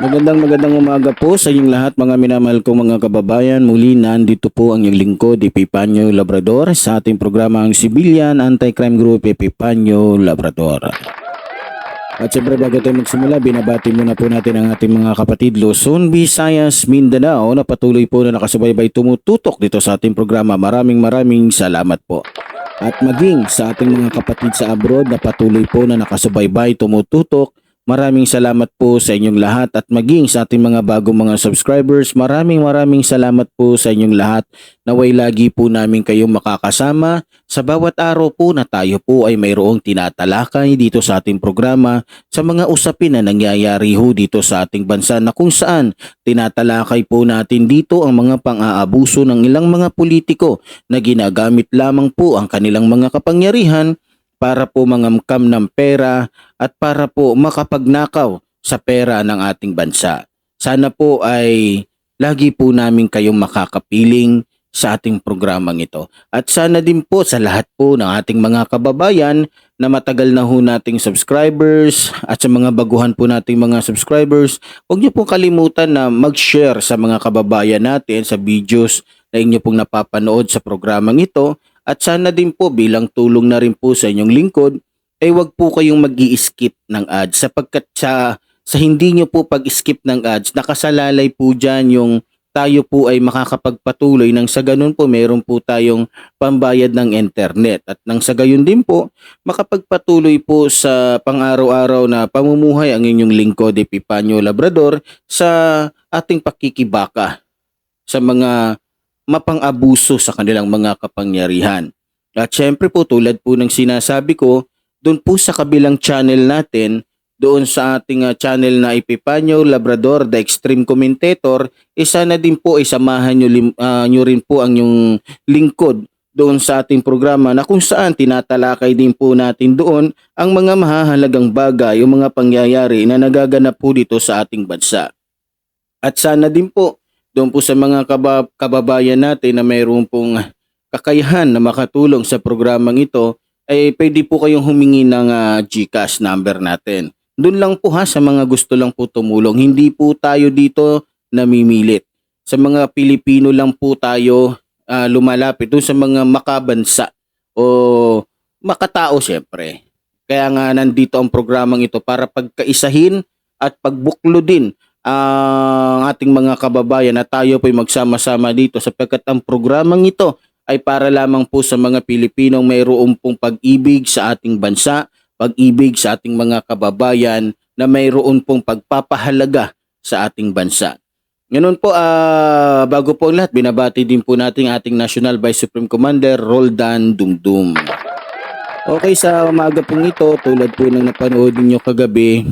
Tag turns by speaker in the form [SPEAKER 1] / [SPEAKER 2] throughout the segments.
[SPEAKER 1] Magandang magandang umaga po sa inyong lahat mga minamahal kong mga kababayan. Muli nandito po ang inyong lingkod, Epipanyo Labrador sa ating programang Civilian Anti-Crime Group Epipanyo Labrador. At syempre bago tayo magsimula, binabati muna po natin ang ating mga kapatid Luzon, Visayas, Mindanao na patuloy po na nakasubaybay tumututok dito sa ating programa. Maraming maraming salamat po. At maging sa ating mga kapatid sa abroad na patuloy po na nakasubaybay tumututok Maraming salamat po sa inyong lahat at maging sa ating mga bagong mga subscribers, maraming maraming salamat po sa inyong lahat. Naway lagi po namin kayong makakasama sa bawat araw po na tayo po ay mayroong tinatalakay dito sa ating programa sa mga usapin na nangyayari ho dito sa ating bansa na kung saan tinatalakay po natin dito ang mga pang-aabuso ng ilang mga politiko na ginagamit lamang po ang kanilang mga kapangyarihan para po mangamkam ng pera at para po makapagnakaw sa pera ng ating bansa. Sana po ay lagi po namin kayong makakapiling sa ating programang ito. At sana din po sa lahat po ng ating mga kababayan na matagal na ho nating subscribers at sa mga baguhan po nating mga subscribers, huwag niyo pong kalimutan na mag-share sa mga kababayan natin sa videos na inyo pong napapanood sa programang ito at sana din po bilang tulong na rin po sa inyong lingkod, ay wag po kayong mag skip ng ads sapagkat sa, sa hindi nyo po pag-skip ng ads, nakasalalay po dyan yung tayo po ay makakapagpatuloy nang sa ganun po meron po tayong pambayad ng internet. At nang sa gayon din po makapagpatuloy po sa pang-araw-araw na pamumuhay ang inyong lingkod Epipanyo Labrador sa ating pakikibaka sa mga mapang-abuso sa kanilang mga kapangyarihan. At syempre po tulad po ng sinasabi ko, doon po sa kabilang channel natin, doon sa ating uh, channel na Epipanyo Labrador, The Extreme Commentator, isa na din po isamahan nyo, uh, nyo rin po ang yung lingkod doon sa ating programa na kung saan tinatalakay din po natin doon ang mga mahahalagang bagay o mga pangyayari na nagaganap po dito sa ating bansa. At sana din po doon po sa mga kabab- kababayan natin na mayroon pong kakayahan na makatulong sa programang ito, ay pwede po kayong humingi ng uh, GCash number natin. Doon lang po ha sa mga gusto lang po tumulong. Hindi po tayo dito namimilit. Sa mga Pilipino lang po tayo uh, lumalapit. Doon sa mga makabansa o makatao syempre. Kaya nga nandito ang programang ito para pagkaisahin at pagbuklo ang ating mga kababayan na tayo po'y magsama-sama dito sapagkat ang programang ito ay para lamang po sa mga Pilipinong mayroon pong pag-ibig sa ating bansa, pag-ibig sa ating mga kababayan na mayroon pong pagpapahalaga sa ating bansa. Ngayon po, uh, bago po ang lahat, binabati din po natin ating National Vice Supreme Commander, Roldan Dumdum. Okay, sa umaga pong ito, tulad po ng napanood ninyo kagabi,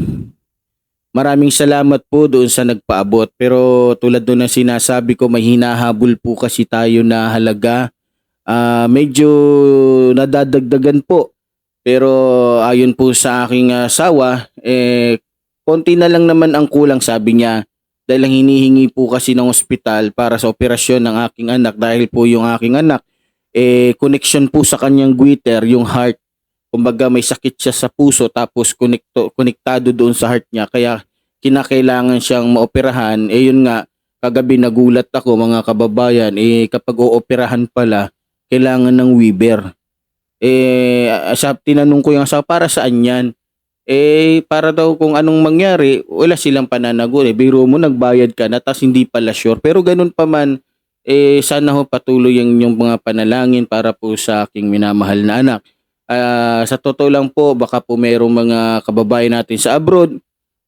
[SPEAKER 1] Maraming salamat po doon sa nagpaabot. Pero tulad doon ng sinasabi ko, may hinahabol po kasi tayo na halaga. Uh, medyo nadadagdagan po. Pero ayon po sa aking asawa, eh, konti na lang naman ang kulang sabi niya. Dahil ang hinihingi po kasi ng ospital para sa operasyon ng aking anak dahil po yung aking anak, eh, connection po sa kanyang guiter, yung heart kumbaga may sakit siya sa puso tapos konekto, konektado doon sa heart niya. Kaya kinakailangan siyang maoperahan. Eh yun nga kagabi nagulat ako mga kababayan eh kapag ooperahan pala kailangan ng Weber. Eh sa tinanong ko yung sa para saan yan? Eh para daw kung anong mangyari wala silang pananagot eh biro mo nagbayad ka na tas hindi pala sure. Pero ganun pa man eh sana ho patuloy yung, yung mga panalangin para po sa aking minamahal na anak Uh, sa totoo lang po, baka po mayroong mga kababayan natin sa abroad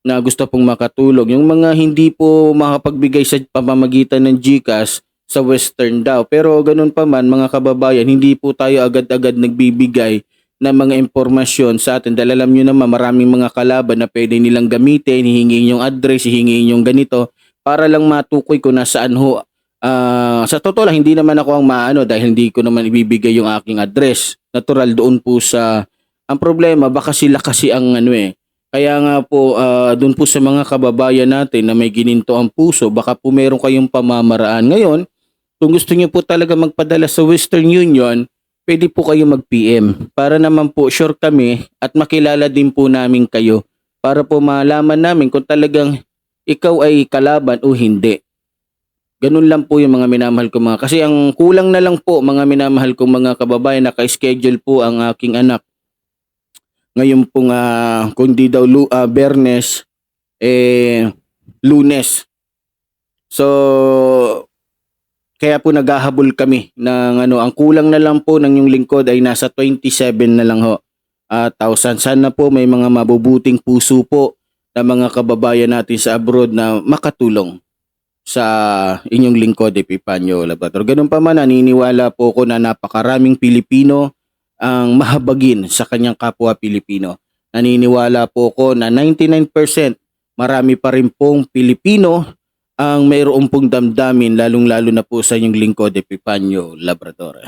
[SPEAKER 1] na gusto pong makatulong. Yung mga hindi po makapagbigay sa pamamagitan ng GCash sa Western daw. Pero ganun pa man mga kababayan, hindi po tayo agad-agad nagbibigay ng mga impormasyon sa atin. Dahil alam nyo naman maraming mga kalaban na pwede nilang gamitin, hihingi yung address, hihingi yung ganito para lang matukoy kung nasaan ho Ah, sa totoo lang, hindi naman ako ang maano dahil hindi ko naman ibibigay yung aking address. Natural doon po sa ang problema baka sila kasi ang ano eh. Kaya nga po ah, doon po sa mga kababayan natin na may gininto ang puso, baka po meron kayong pamamaraan ngayon. Kung gusto niyo po talaga magpadala sa Western Union, pwede po kayo mag-PM para naman po sure kami at makilala din po namin kayo para po malaman namin kung talagang ikaw ay kalaban o hindi. Ganun lang po yung mga minamahal ko mga. Kasi ang kulang na lang po mga minamahal kong mga kababayan, naka-schedule po ang aking anak. Ngayon pong ah, kung daw lu, ah, Bernes, eh, Lunes. So, kaya po naghahabol kami ng ano, ang kulang na lang po ng yung lingkod ay nasa 27 na lang ho. Ah, thousand. Sana po may mga mabubuting puso po na mga kababayan natin sa abroad na makatulong sa inyong lingkod, Epipanyo Labrador. Ganun pa man, naniniwala po ako na napakaraming Pilipino ang mahabagin sa kanyang kapwa Pilipino. Naniniwala po ako na 99% marami pa rin pong Pilipino ang mayroong pong damdamin lalong-lalo na po sa inyong lingkod, Epipanyo Labrador.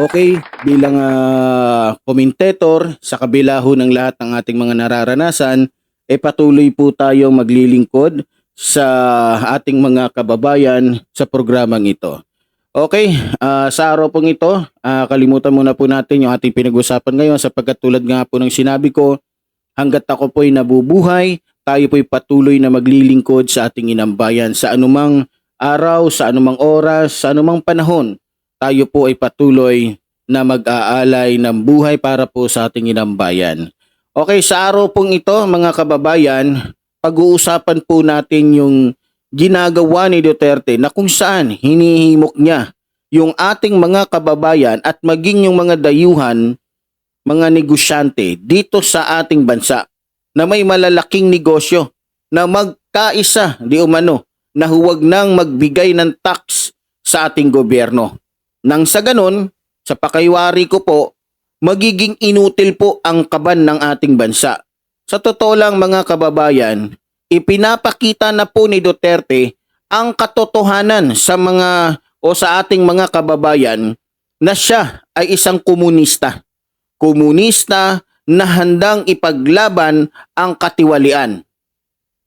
[SPEAKER 1] Okay, bilang ah, commentator, sa kabila ho ng lahat ng ating mga nararanasan, eh patuloy po tayong maglilingkod sa ating mga kababayan sa programang ito. Okay, ah, sa araw pong ito, ah, kalimutan muna po natin yung ating pinag-usapan ngayon sapagkat tulad nga po ng sinabi ko, hanggat ako po'y nabubuhay, tayo po'y patuloy na maglilingkod sa ating inambayan sa anumang araw, sa anumang oras, sa anumang panahon. Tayo po ay patuloy na mag-aalay ng buhay para po sa ating inambayan. Okay, sa araw pong ito, mga kababayan, pag-uusapan po natin yung ginagawa ni Duterte na kung saan hinihimok niya yung ating mga kababayan at maging yung mga dayuhan, mga negosyante dito sa ating bansa na may malalaking negosyo na magkaisa di umano na huwag nang magbigay ng tax sa ating gobyerno. Nang sa ganun, sa pakaiwari ko po, magiging inutil po ang kaban ng ating bansa. Sa totoo lang mga kababayan, ipinapakita na po ni Duterte ang katotohanan sa mga o sa ating mga kababayan na siya ay isang komunista. Komunista na handang ipaglaban ang katiwalian.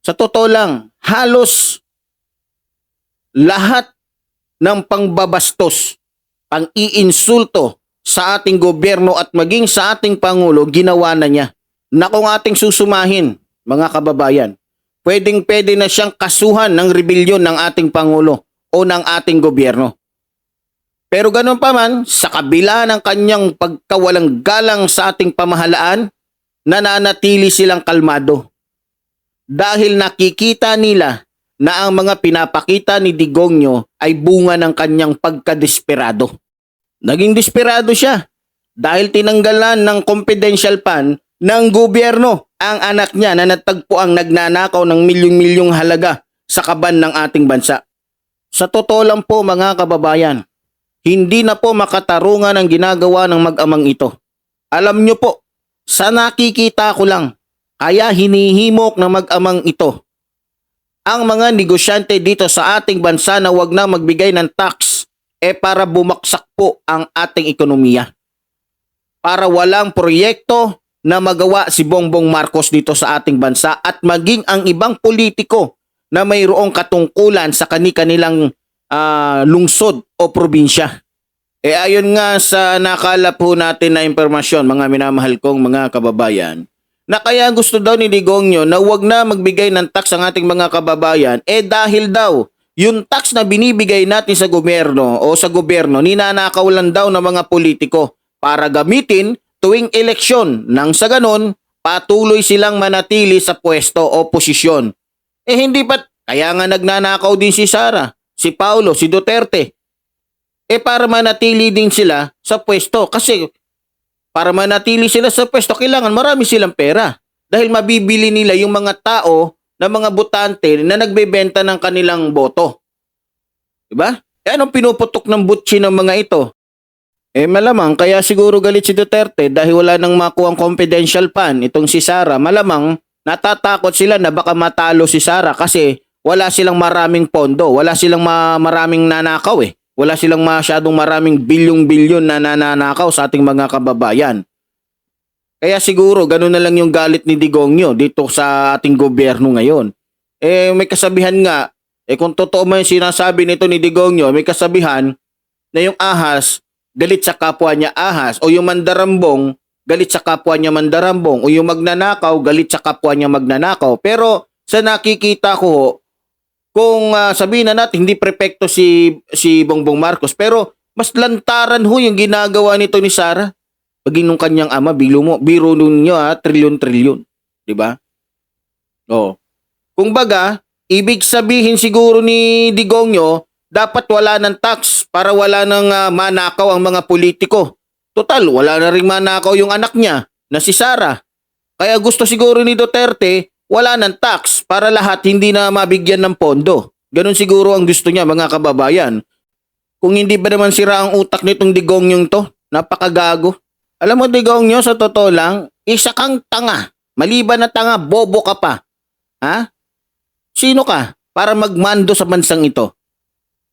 [SPEAKER 1] Sa totoo lang, halos lahat ng pangbabastos, pang-iinsulto sa ating gobyerno at maging sa ating Pangulo, ginawa na niya. Na kung ating susumahin, mga kababayan, pwedeng pwede na siyang kasuhan ng rebelyon ng ating Pangulo o ng ating gobyerno. Pero ganun pa man, sa kabila ng kanyang pagkawalang galang sa ating pamahalaan, nananatili silang kalmado. Dahil nakikita nila na ang mga pinapakita ni Digongyo ay bunga ng kanyang pagkadesperado. Naging desperado siya dahil tinanggalan ng confidential fund ng gobyerno ang anak niya na natagpo ang nagnanakaw ng milyong-milyong halaga sa kaban ng ating bansa. Sa totoo lang po mga kababayan, hindi na po makatarungan ang ginagawa ng mag-amang ito. Alam nyo po, sa nakikita ko lang, kaya hinihimok ng mag-amang ito ang mga negosyante dito sa ating bansa na wag na magbigay ng tax eh para bumaksak po ang ating ekonomiya. Para walang proyekto na magawa si Bongbong Marcos dito sa ating bansa at maging ang ibang politiko na mayroong katungkulan sa kani-kanilang ah, lungsod o probinsya. Eh ayon nga sa nakala po natin na impormasyon mga minamahal kong mga kababayan, na kaya gusto daw ni Digongyo na wag na magbigay ng tax ang ating mga kababayan eh dahil daw yung tax na binibigay natin sa gobyerno o sa gobyerno ninanakaw lang daw ng mga politiko para gamitin tuwing eleksyon nang sa ganon patuloy silang manatili sa pwesto o posisyon. Eh hindi pa kaya nga nagnanakaw din si Sara, si Paulo, si Duterte. Eh para manatili din sila sa pwesto kasi para manatili sila sa pwesto, kailangan marami silang pera. Dahil mabibili nila yung mga tao na mga butante na nagbebenta ng kanilang boto. Diba? Eh anong pinuputok ng butchi ng mga ito? Eh malamang, kaya siguro galit si Duterte dahil wala nang makuha ang confidential fund itong si Sara. Malamang, natatakot sila na baka matalo si Sara kasi wala silang maraming pondo, wala silang ma- maraming nanakaw eh. Wala silang masyadong maraming bilyong-bilyon na nananakaw sa ating mga kababayan. Kaya siguro ganun na lang yung galit ni Digongyo dito sa ating gobyerno ngayon. Eh may kasabihan nga, eh kung totoo man yung sinasabi nito ni Digongyo, may kasabihan na yung ahas galit sa kapwa niya ahas o yung mandarambong galit sa kapwa niya mandarambong o yung magnanakaw galit sa kapwa niya magnanakaw. Pero sa nakikita ko kung ah, sabihin na natin hindi prepekto si si Bongbong Marcos pero mas lantaran ho yung ginagawa nito ni Sara. Paging nung kanyang ama, biro mo, biro nun nyo ha, trilyon-trilyon. Di ba? Oo. Kung baga, ibig sabihin siguro ni Digongyo, dapat wala ng tax para wala nang ah, manakaw ang mga politiko. Total, wala na rin manakaw yung anak niya na si Sara. Kaya gusto siguro ni Duterte, wala ng tax para lahat hindi na mabigyan ng pondo. Ganon siguro ang gusto niya mga kababayan. Kung hindi ba naman sira ang utak nitong Digongyong to, napakagago. Alam mo Digongyo, sa totoo lang, isa kang tanga. Maliban na tanga, bobo ka pa. Ha? Sino ka para magmando sa bansang ito?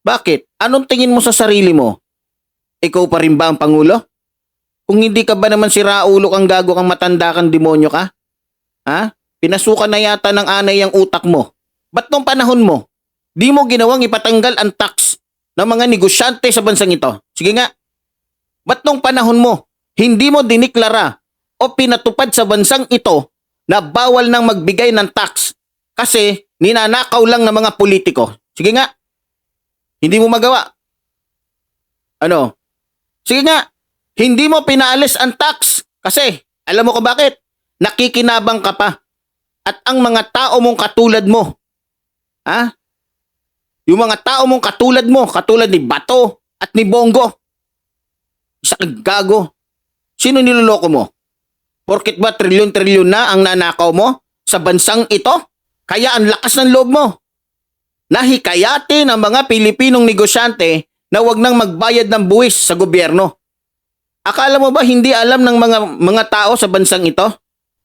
[SPEAKER 1] Bakit? Anong tingin mo sa sarili mo? Ikaw pa rin ba ang Pangulo? Kung hindi ka ba naman si Raulo kang gago kang matanda kang demonyo ka? Ha? Pinasukan na yata ng anay ang utak mo. Ba't nung panahon mo, di mo ginawang ipatanggal ang tax ng mga negosyante sa bansang ito? Sige nga. Ba't nung panahon mo, hindi mo diniklara o pinatupad sa bansang ito na bawal nang magbigay ng tax kasi ninanakaw lang ng mga politiko? Sige nga. Hindi mo magawa. Ano? Sige nga. Hindi mo pinaalis ang tax kasi alam mo ko bakit? Nakikinabang ka pa. At ang mga tao mong katulad mo, ha? Yung mga tao mong katulad mo, katulad ni Bato at ni Bongo, isa kang gago. Sino niloloko mo? Porkit ba trilyon-trilyon na ang nanakaw mo sa bansang ito? Kaya ang lakas ng loob mo. Nahikayati ng mga Pilipinong negosyante na wag nang magbayad ng buwis sa gobyerno. Akala mo ba hindi alam ng mga mga tao sa bansang ito?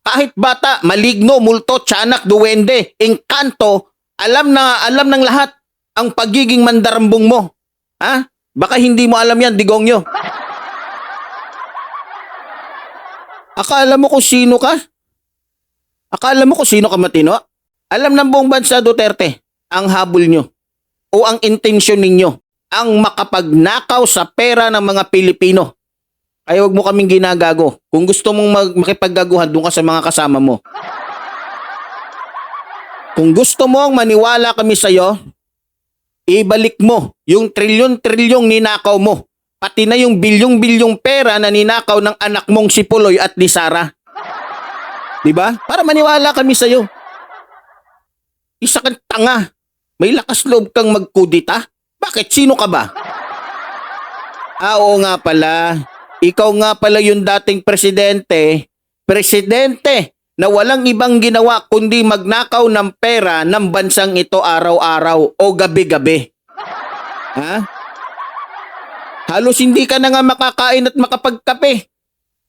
[SPEAKER 1] Kahit bata, maligno, multo, tiyanak, duwende, engkanto, alam na alam ng lahat ang pagiging mandarambong mo. Ha? Baka hindi mo alam yan, Digongyo. Akala mo kung sino ka? Akala mo kung sino ka matino? Alam ng buong bansa Duterte ang habol nyo o ang intensyon ninyo ang makapagnakaw sa pera ng mga Pilipino. Kaya wag mo kaming ginagago. Kung gusto mong mag- makipaggaguhan, doon ka sa mga kasama mo. Kung gusto mong maniwala kami sa'yo, ibalik mo yung trilyon-trilyong ninakaw mo. Pati na yung bilyong-bilyong pera na ninakaw ng anak mong si Puloy at ni Sara. Di ba? Para maniwala kami sa'yo. Isa kang tanga. May lakas loob kang magkudita. Bakit? Sino ka ba? Ah, oo nga pala. Ikaw nga pala yung dating presidente. Presidente na walang ibang ginawa kundi magnakaw ng pera ng bansang ito araw-araw o gabi-gabi. Ha? Halos hindi ka na nga makakain at makapagkape.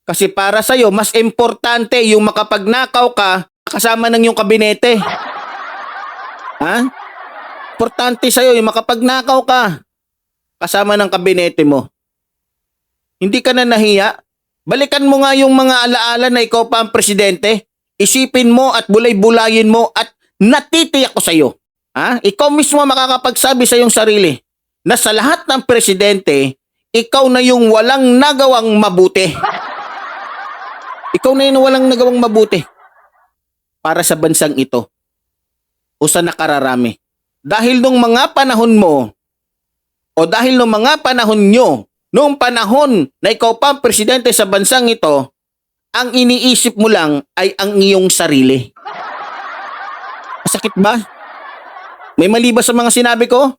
[SPEAKER 1] Kasi para sa'yo, mas importante yung makapagnakaw ka kasama ng yung kabinete. Ha? Importante sa'yo yung makapagnakaw ka kasama ng kabinete mo. Hindi ka na nahiya? Balikan mo nga yung mga alaala na ikaw pa ang presidente. Isipin mo at bulay-bulayin mo at natitiyak ko sa'yo. Ha? Ikaw mismo makakapagsabi sa iyong sarili na sa lahat ng presidente, ikaw na yung walang nagawang mabuti. Ikaw na yung walang nagawang mabuti para sa bansang ito o sa nakararami. Dahil nung mga panahon mo o dahil nung mga panahon nyo, noong panahon na ikaw pa ang presidente sa bansang ito, ang iniisip mo lang ay ang iyong sarili. Masakit ba? May mali ba sa mga sinabi ko?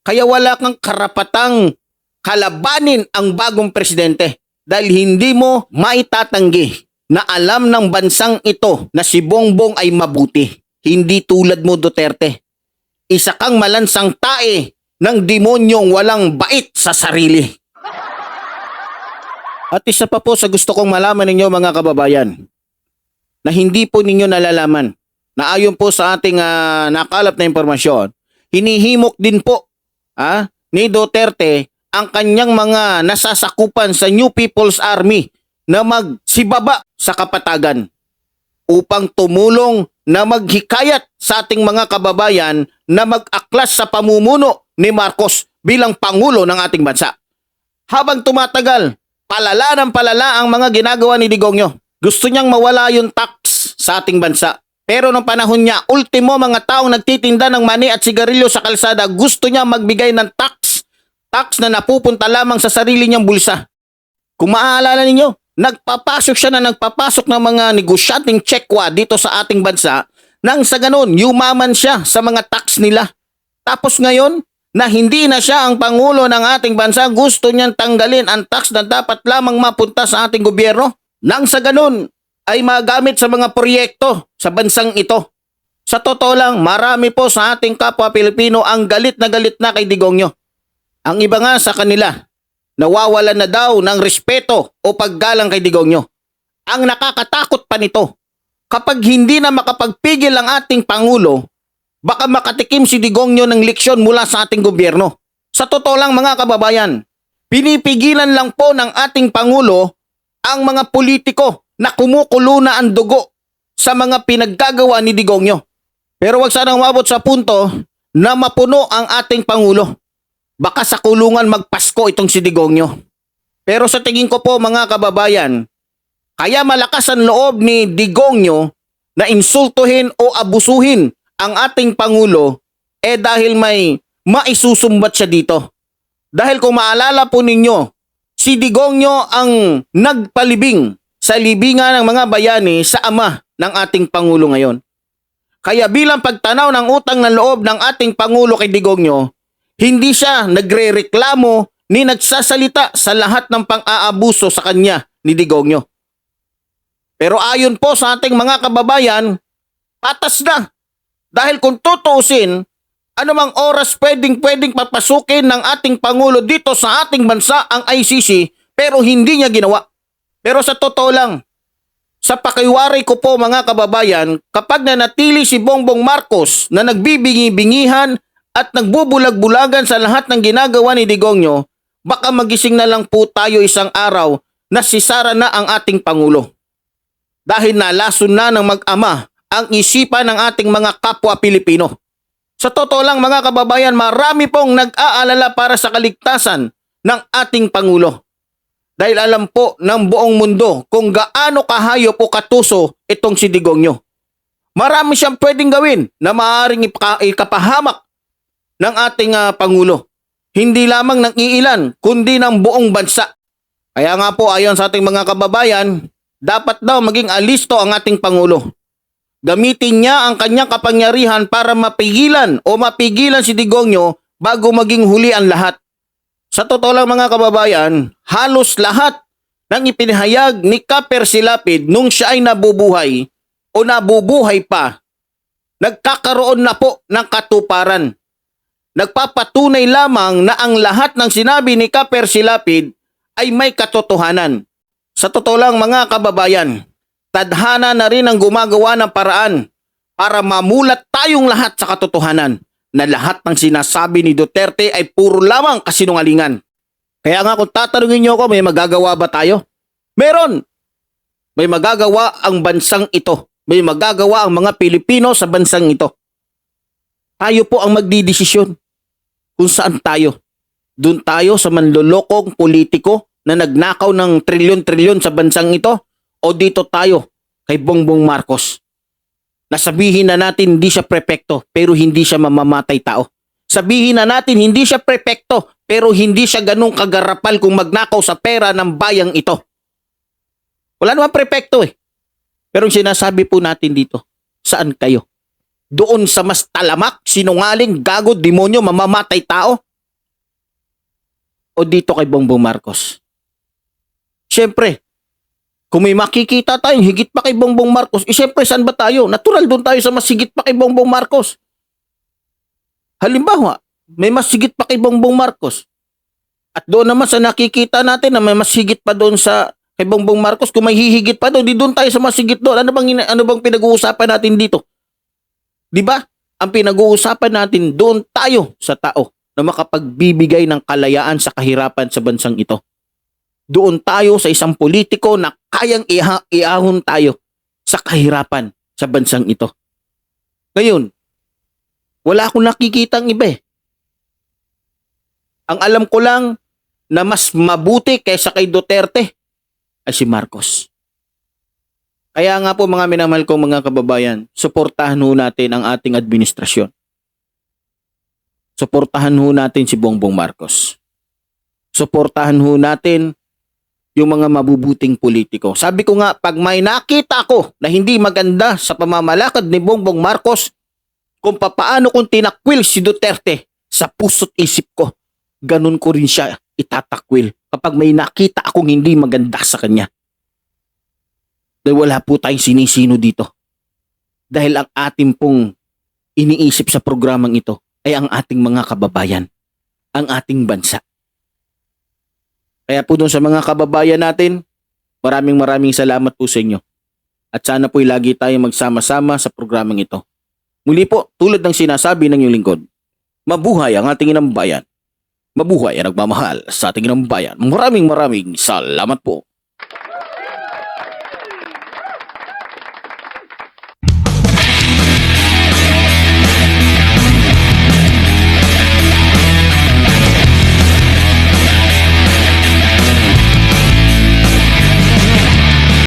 [SPEAKER 1] Kaya wala kang karapatang kalabanin ang bagong presidente dahil hindi mo maitatanggi na alam ng bansang ito na si Bongbong ay mabuti. Hindi tulad mo Duterte. Isa kang malansang tae ng demonyong walang bait sa sarili. At isa pa po sa gusto kong malaman ninyo mga kababayan na hindi po ninyo nalalaman na ayon po sa ating ah, nakalap na impormasyon, hinihimok din po ah, ni Duterte ang kanyang mga nasasakupan sa New People's Army na magsibaba sa kapatagan upang tumulong na maghikayat sa ating mga kababayan na mag-aklas sa pamumuno ni Marcos bilang Pangulo ng ating bansa. Habang tumatagal, palala ng palala ang mga ginagawa ni Digongyo. Gusto niyang mawala yung tax sa ating bansa. Pero nung panahon niya, ultimo mga taong nagtitinda ng mani at sigarilyo sa kalsada, gusto niya magbigay ng tax. Tax na napupunta lamang sa sarili niyang bulsa. Kung maaalala ninyo, nagpapasok siya na nagpapasok ng mga negosyanteng tsekwa dito sa ating bansa nang sa ganun, yumaman siya sa mga tax nila. Tapos ngayon, na hindi na siya ang pangulo ng ating bansa, gusto niyang tanggalin ang tax na dapat lamang mapunta sa ating gobyerno. Nang sa ganun, ay magamit sa mga proyekto sa bansang ito. Sa totoo lang, marami po sa ating kapwa Pilipino ang galit na galit na kay Digongyo. Ang iba nga sa kanila, nawawalan na daw ng respeto o paggalang kay Digongyo. Ang nakakatakot pa nito, kapag hindi na makapagpigil ang ating Pangulo, baka makatikim si Digongyo ng leksyon mula sa ating gobyerno. Sa totoo lang mga kababayan, pinipigilan lang po ng ating Pangulo ang mga politiko na kumukulo na ang dugo sa mga pinaggagawa ni Digongyo. Pero wag sanang umabot sa punto na mapuno ang ating Pangulo. Baka sa kulungan magpasko itong si Digongyo. Pero sa tingin ko po mga kababayan, kaya malakas ang loob ni Digongyo na insultuhin o abusuhin ang ating Pangulo eh dahil may maisusumbat siya dito. Dahil kung maalala po ninyo, si Digongyo ang nagpalibing sa libingan ng mga bayani sa ama ng ating Pangulo ngayon. Kaya bilang pagtanaw ng utang ng loob ng ating Pangulo kay Digongyo, hindi siya nagre-reklamo ni nagsasalita sa lahat ng pang-aabuso sa kanya ni Digongyo. Pero ayon po sa ating mga kababayan, patas na. Dahil kung tutuusin, anumang oras pwedeng pwedeng papasukin ng ating Pangulo dito sa ating bansa ang ICC pero hindi niya ginawa. Pero sa totoo lang, sa pakiwari ko po mga kababayan, kapag nanatili si Bongbong Marcos na nagbibingi-bingihan at nagbubulag-bulagan sa lahat ng ginagawa ni Digongyo, baka magising na lang po tayo isang araw na sisara na ang ating Pangulo. Dahil nalason na ng mag-ama ang isipan ng ating mga kapwa Pilipino. Sa totoo lang mga kababayan, marami pong nag-aalala para sa kaligtasan ng ating Pangulo. Dahil alam po ng buong mundo kung gaano kahayop o katuso itong si Digongyo. Marami siyang pwedeng gawin na maaaring ikapahamak ng ating ah, Pangulo. Hindi lamang ng iilan, kundi ng buong bansa. Kaya nga po ayon sa ating mga kababayan, dapat daw maging alisto ang ating Pangulo. Gamitin niya ang kanyang kapangyarihan para mapigilan o mapigilan si Digongyo bago maging huli ang lahat. Sa totoo lang mga kababayan, halos lahat ng ipinahayag ni Kaper Silapid nung siya ay nabubuhay o nabubuhay pa, nagkakaroon na po ng katuparan. Nagpapatunay lamang na ang lahat ng sinabi ni Kaper Silapid ay may katotohanan. Sa totoo lang mga kababayan, tadhana na rin ang gumagawa ng paraan para mamulat tayong lahat sa katotohanan na lahat ng sinasabi ni Duterte ay puro lamang kasinungalingan. Kaya nga kung tatanungin niyo ako, may magagawa ba tayo? Meron! May magagawa ang bansang ito. May magagawa ang mga Pilipino sa bansang ito. Tayo po ang magdidesisyon kung saan tayo. Doon tayo sa manlolokong politiko na nagnakaw ng trilyon-trilyon sa bansang ito o dito tayo kay Bongbong Marcos. Nasabihin na natin hindi siya prepekto pero hindi siya mamamatay tao. Sabihin na natin hindi siya prepekto pero hindi siya ganong kagarapal kung magnakaw sa pera ng bayang ito. Wala naman prepekto eh. Pero sinasabi po natin dito, saan kayo? Doon sa mas talamak, sinungaling, gago, demonyo, mamamatay tao? O dito kay Bongbong Marcos? Siyempre, kung may makikita tayong higit pa kay Bongbong Marcos, eh syempre saan ba tayo? Natural doon tayo sa mas higit pa kay Bongbong Marcos. Halimbawa, may mas higit pa kay Bongbong Marcos. At doon naman sa nakikita natin na may mas higit pa doon sa kay Bongbong Marcos, kung may hihigit pa doon, di doon tayo sa mas higit doon. Ano bang, ano bang pinag-uusapan natin dito? Di ba? Ang pinag-uusapan natin doon tayo sa tao na makapagbibigay ng kalayaan sa kahirapan sa bansang ito. Doon tayo sa isang politiko na kayang iha- iahon tayo sa kahirapan sa bansang ito. Ngayon, wala akong nakikitang iba eh. Ang alam ko lang na mas mabuti kaysa kay Duterte ay si Marcos. Kaya nga po mga minamahal kong mga kababayan, suportahan ho natin ang ating administrasyon. Suportahan ho natin si Bongbong Marcos. Suportahan ho natin yung mga mabubuting politiko. Sabi ko nga, pag may nakita ko na hindi maganda sa pamamalakad ni Bongbong Marcos, kung papaano kung tinakwil si Duterte sa puso't isip ko, ganun ko rin siya itatakwil kapag may nakita akong hindi maganda sa kanya. Dahil wala po tayong sinisino dito. Dahil ang ating pong iniisip sa programang ito ay ang ating mga kababayan, ang ating bansa. Kaya po doon sa mga kababayan natin, maraming maraming salamat po sa inyo. At sana po'y lagi tayong magsama-sama sa programang ito. Muli po, tulad ng sinasabi ng iyong lingkod, mabuhay ang ating inang bayan. Mabuhay ang nagmamahal sa ating inang bayan. Maraming maraming salamat po.